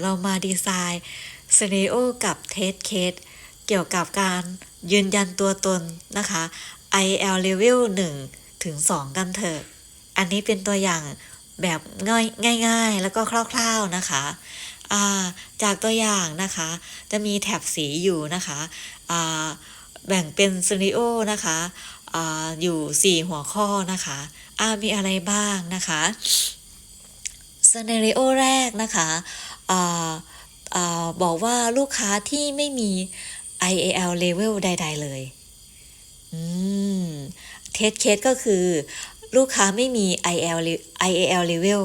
เรามาดีไซน์สเ n โอกับเทสเคสเกี่ยวกับการยืนยันตัวตนนะคะ IL level 1 ถึง 2 กันเถอะ อันนี้เป็นตัวอย่างแบบง่ายง่ายๆแล้วก็คร่าวๆนะคะาจากตัวอย่างนะคะ จะมีแถบสีอยู่นะคะแบ่งเป็นซีน r โอนะคะออยู่ 4 หัวข้อนะคะมีอะไรบ้างนะคะซีน r โอแรกนะคะ บอกว่าลูกค้าที่ไม่มี IAL level ใด ๆ เลย อืม เทสเคสก็คือ ลูกค้าไม่มี IL IAL level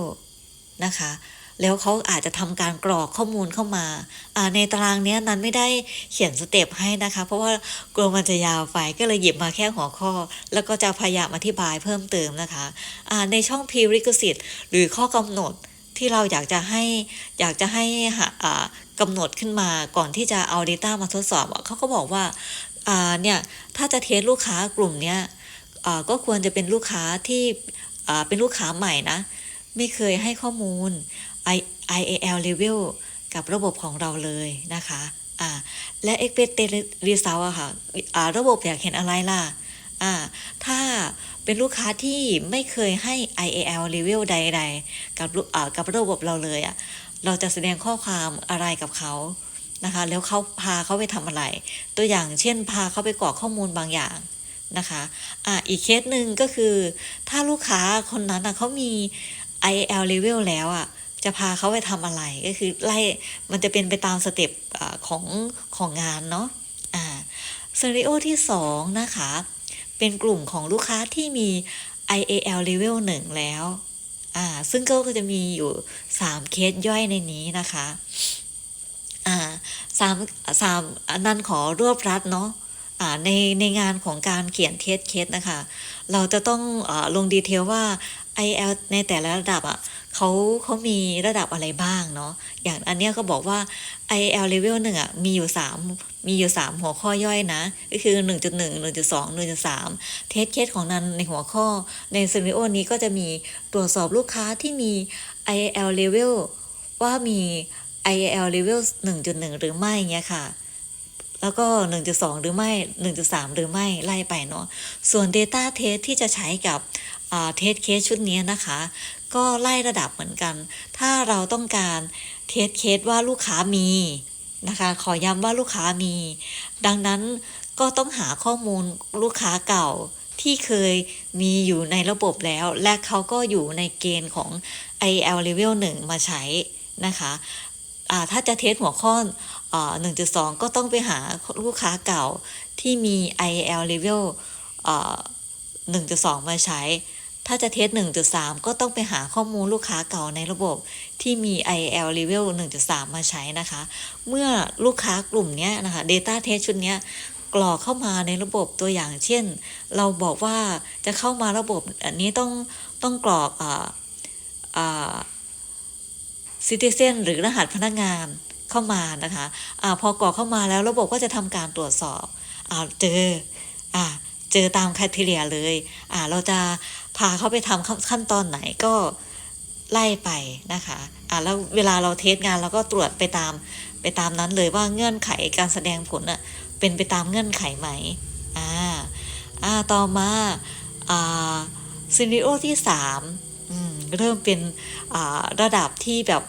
นะคะ แล้วเขาอาจจะทำการกรอกข้อมูลเข้ามา ในตารางนี้นั้นไม่ได้เขียนสเต็ปให้นะคะ เพราะว่ากลัวมันจะยาวไปก็เลยหยิบมาแค่หัวข้อ แล้วก็จะพยายามอธิบายเพิ่มเติมนะคะในช่อง prerequisite หรือข้อกำหนด ที่เราอยากจะให้อยากจะให้กำหนดขึ้นมาก่อนที่จะเอา Data มาทดสอบเขาก็บอกว่าเนี่ยถ้าจะเทสลูกค้ากลุ่มเนี้ยก็ควรจะเป็นลูกค้าที่เป็นลูกค้าใหม่นะ ไม่เคยให้ข้อมูล IAL level กับระบบของเราเลยนะคะและ expected result อะค่ะะระบบอยากเห็นอะไรล่ะถ้า เป็นลูกค้าที่ไม่เคยให้ IAL level ใด ๆ กับกับระบบเราเลยอะเราจะแสดงข้อความอะไรกับเขานะคะ แล้วเขาพาเขาไปทำอะไร ตัวอย่างเช่นพาเขาไปกรอกข้อมูลบางอย่างนะคะอ่าอีกเคสหนึ่งก็คือ ถ้าลูกค้าคนนั้นอะเขามี IL level แล้วอะจะพาเขาไปทำอะไรก็คือไล่มันจะเป็นไปตามสเต็ปของของงานเนาะอ่าซีรีโอที่ 2 นะคะ เป็นกลุ่มของลูกค้าที่มี IAL level 1 แล้ว อ่า ซึ่งก็จะมีอยู่ 3 เคสย่อยในนี้นะคะ อ่าสามสามนันขอรวบรัดเนาะในในงานของการเขียนเทสเคสนะคะ เราจะต้องอลงดีเทลว่า IL ในแต่ละระดับอะ เขาเขามีระดับอะไรบ้างเนาะอย่างอันเนี้ยก็บอกว่า IL level หนึ่งอะมีอยู่3มีอยู่ 3 หัวข้อย่อยนะ ก็คือ 1.1 1.2 1.3 เทสเคสของนั้นในหัวข้อในซีนิโอนี้ก็จะมีตรวจสอบลูกค้าที่มี IL level ว่ามี IL level 1.1 หรือไม่เงี้ยค่ะแล้วก็ 1.2 หรือไม่ 1.3 หรือไม่ ไล่ไปเนาะ ส่วน Data Test ที่จะใช้กับเทสเคสชุดนี้นะคะ ก็ไล่ระดับเหมือนกัน ถ้าเราต้องการเทสเคสว่าลูกค้ามีนะคะ ขอย้ำว่าลูกค้ามี ดังนั้นก็ต้องหาข้อมูลลูกค้าเก่าที่เคยมีอยู่ในระบบแล้ว และเขาก็อยู่ในเกณฑ์ของ IL level 1 มาใช้นะคะถ้าจะเทสหัวข้อ1.2 ก็ต้องไปหาลูกค้าเก่าที่มี IL level 1.2 มาใช้ ถ้าจะเทส 1.3 ก็ต้องไปหาข้อมูลลูกค้าเก่าในระบบที่มี IL level 1.3 มาใช้นะคะ เมื่อลูกค้ากลุ่มนี้นะคะ Data Test ชุดนี้กรอกเข้ามาในระบบตัวอย่างเช่น เราบอกว่าจะเข้ามาระบบอันนี้ต้องต้องกรอกอ่าอ่าซิติเซนหรือรหัสพนักงานเข้ามานะคะอะพอกรอกเข้ามาแล้วระบบก็จะทำการตรวจสอบอเจออเจอตามคุณทีเรียเลย เราจะ พาเขาไปทำขั้นตอนไหนก็ไล่ไปนะคะอ่าแล้วเวลาเราเทสงานเราก็ตรวจไปตามไปตามนั้นเลยว่าเงื่อนไขการแสดงผลอะเป็นไปตามเงื่อนไขไหมอ่าอ่าต่อมาอ่าซีนิโอที่สามเริ่มเป็นระดับที่แบบ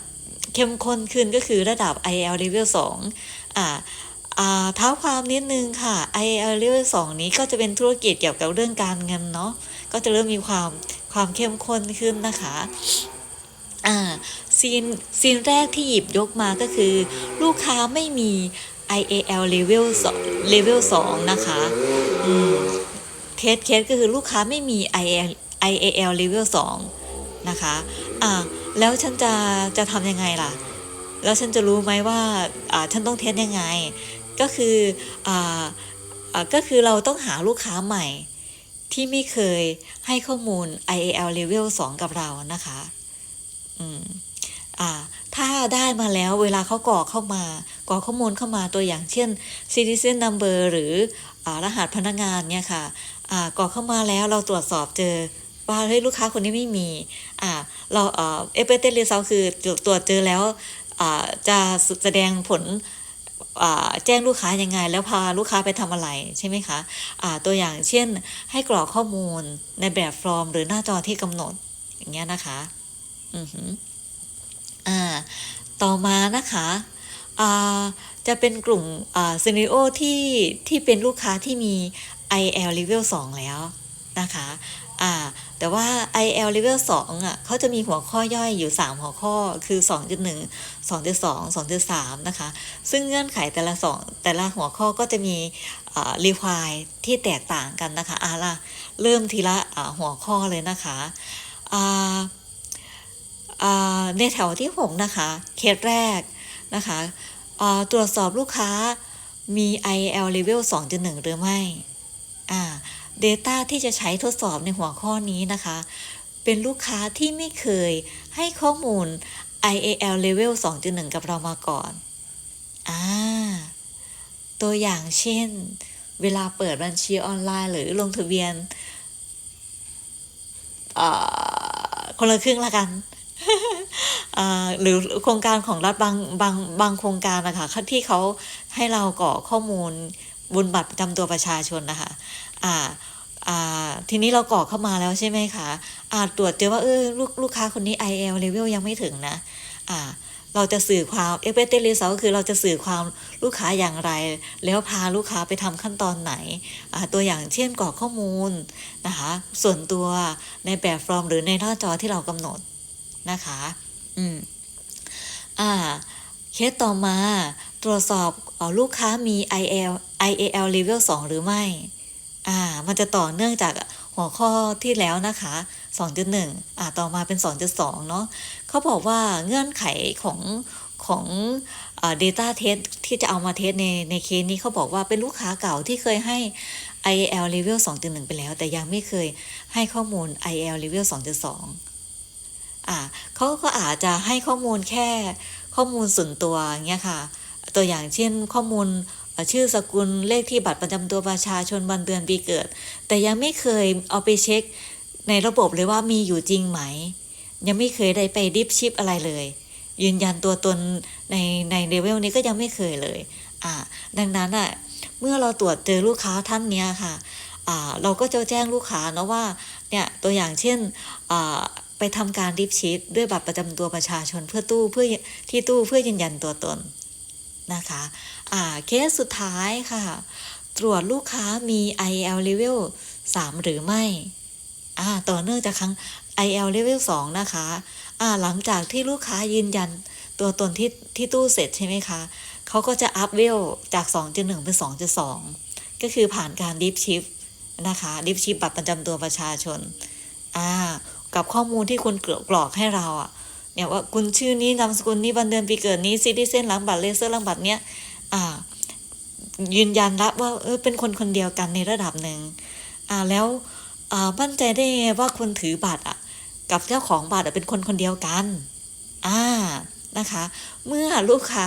เข้มข้นขึ้นก็คือระดับ IL level 2อ่าเท้าความนิดนึงค่ะ IL level 2นี้ก็จะเป็นธุรกิจเกี่ยวกับเรื่องการเงินเนาะ ก็จะเริ่มมีความความเข้มข้นขึ้นนะคะอ่าซีนซีนแรกที่หยิบยกมาก็คือ ลูกค้าไม่มี IAL level 2 level 2นะคะอืมเคสเคสก็คือลูกค้าไม่มี IAL IAL level 2นะคะอ่าแล้วฉันจะจะทำยังไงล่ะ แล้วฉันจะรู้ไหมว่าอ่าฉันต้องเทสยังไง ก็คืออ่าอ่าก็คือเราต้องหาลูกค้าใหม่ ที่ไม่เคยให้ข้อมูล IAL level 2 กับเรานะคะ อืม อ่า ถ้าได้มาแล้วเวลาเขากรอกเข้ามา กรอกข้อมูลเข้ามาตัวอย่างเช่น citizen number หรืออรหัสพนักงานเนี่ยค่ะ อ่ากรอกเข้ามาแล้วเราตรวจสอบเจอว่าเฮ้ยลูกค้าคนนี้ไม่มี อ่า เราเอเปเตอร์เรซาคือตรวจเจอแล้ว อ่า จะแสดงผล แจ้งลูกค้ายังไง แล้วพาลูกค้าไปทำอะไรใช่ไหมคะอ่าตัวอย่างเช่น ให้กรอกข้อมูลในแบบฟอร์ม หรือหน้าจอที่กำหนดอย่างเงี้ยนะคะอือหืออ่าต่อมานะคะจะเป็นกลุ่มซีนิโอที่ที่เป็นลูกค้าที่มี IL level 2 แล้วนะคะ อ่าแต่ว่า IL level 2อะเขาจะมีหัวข้อย่อยอยู่ 3 หัวข้อคือ 2.1 2.2 2.3 นะคะ ซึ่งเงื่อนไขแต่ละสองแต่ละหัวข้อก็จะมีรีควายที่แตกต่างกันนะคะอะล่ะเริ่มทีละหัวข้อเลยนะคะในแถวที่ 6 นะคะ เคสแรกนะคะตรวจสอบลูกค้ามี IL level 2.1 หรือไม่อ่า Data ที่จะใช้ทดสอบในหัวข้อนี้นะคะ เป็นลูกค้าที่ไม่เคยให้ข้อมูล IAL level 2.1 กับเรามาก่อนอ่าตัวอย่างเช่น เวลาเปิดบัญชีออนไลน์หรือลงทะเบียนคนละครึ่งละกันหรือโครงการของรัฐบางบางบางโครงการนะคะที่เขาให้เรากรอกข้อมูล บนบัตรประจำตัวประชาชนนะคะอ่าอ่าทีนี้เรากรอกเข้ามาแล้วใช่ไหมคะอ่าตรวจเจอว่าเออลูกลูกค้าคนนี้ IL level ยังไม่ถึงนะอ่าเราจะสื่อความ expected result ก็คือเราจะสื่อความลูกค้าอย่างไร แล้วพาลูกค้าไปทำขั้นตอนไหนอ่าตัวอย่างเช่นกรอกข้อมูลนะคะส่วนตัวในแบบฟอร์มหรือในหน้าจอที่เรากำหนดนะคะ อืมอ่าเคสต่อมา ตรวจสอบออลูกค้ามี IL IAL level 2 หรือไม่ อ่า มันจะต่อเนื่องจากหัวข้อที่แล้วนะคะ 2.1 อ่า ต่อมาเป็น 2.2 เนาะเขาบอกว่าเงื่อนไขของของอ่า data test ที่จะเอามาเทสในในเคสนี้เขาบอกว่าเป็นลูกค้าเก่าที่เคยให้ IAL level 2.1 ไปแล้ว แต่ยังไม่เคยให้ข้อมูล IAL level 2.2 อ่าเขาก็อาจจะให้ข้อมูลแค่ข้อมูลส่วนตัวเงี้ยค่ะ ตัวอย่างเช่น ข้อมูลชื่อสกุลเลขที่บัตรประจำตัวประชาชนวันเดือนปีเกิด แต่ยังไม่เคยเอาไปเช็ค ในระบบเลยว่ามีอยู่จริงไหม ยังไม่เคยได้ไปดิฟชิปอะไรเลย ยืนยันตัวตนในในเลเวลนี้ก็ยังไม่เคยเลยอ่าดังนั้นอะเมื่อเราตรวจเจอลูกค้าท่านเนี้ยค่ะอ่าเราก็จะแจ้งลูกค้าเนาะว่าเนี่ยตัวอย่างเช่นอ่าไปทำการดิฟชีตด้วยบัตรประจำตัวประชาชนเพื่อตู้เพื่อที่ตู้เพื่อยืนยันตัวตน นะคะอ่าเคสสุดท้ายค่ะ ตรวจลูกค้ามี IL level 3 หรือไม่อ่าต่อเนื่องจากครั้ง IL level 2 นะคะอ่าหลังจากที่ลูกค้ายืนยันตัวตนที่ที่ตู้เสร็จใช่ไหมคะเขาก็จะอัพเวลจาก 2.1 เป็น 2.2 ก็คือผ่านการดิฟชิปนะคะดิฟชิปบัตรประจำตัวประชาชนอ่ากับข้อมูลที่คุณกรอกให้เราอะ เนี่ยว่าคุณชื่อนี้นามสกุลนี้วันเดือนปีเกิดนี้ซิติเซนหลังบัตรเลเซอร์หลังบัตรเนี้ยอ่ายืนยันรับว่าเออเป็นคนคนเดียวกันในระดับหนึ่งอ่าแล้วอ่ามั่นใจได้ไงว่าคนถือบัตรอะกับเจ้าของบัตรเป็นคนคนเดียวกันอ่านะคะเมื่อลูกค้า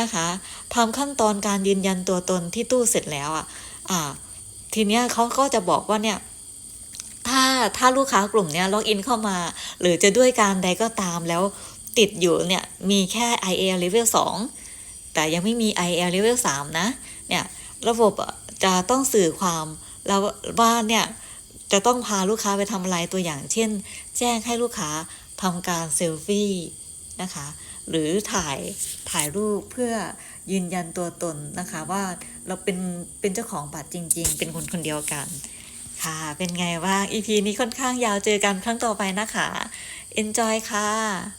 นะคะทำขั้นตอนการยืนยันตัวตนที่ตู้เสร็จแล้วอะอ่าทีเนี้ยเขาก็จะบอกว่าเนี่ย ถ้าถ้าลูกค้ากลุ่มนี้ล็อกอินเข้ามา หรือจะด้วยการใดก็ตามแล้วติดอยู่เนี่ย มีแค่ IL level 2 แต่ยังไม่มี IL level 3 นะ เนี่ย ระบบจะต้องสื่อความแล้วว่าเนี่ย จะต้องพาลูกค้าไปทำอะไรตัวอย่าง เช่น แจ้งให้ลูกค้าทำการเซลฟี่นะคะ หรือถ่ายถ่ายรูปเพื่อยืนยันตัวตนนะคะว่าเราเป็นเป็นเจ้าของบัตรจริง ๆ เป็นคนคนเดียวกัน ค่ะ เป็นไงว่าง EP นี้ค่อนข้างยาวเจอกันครั้งต่อไปนะคะ Enjoy ค่ะ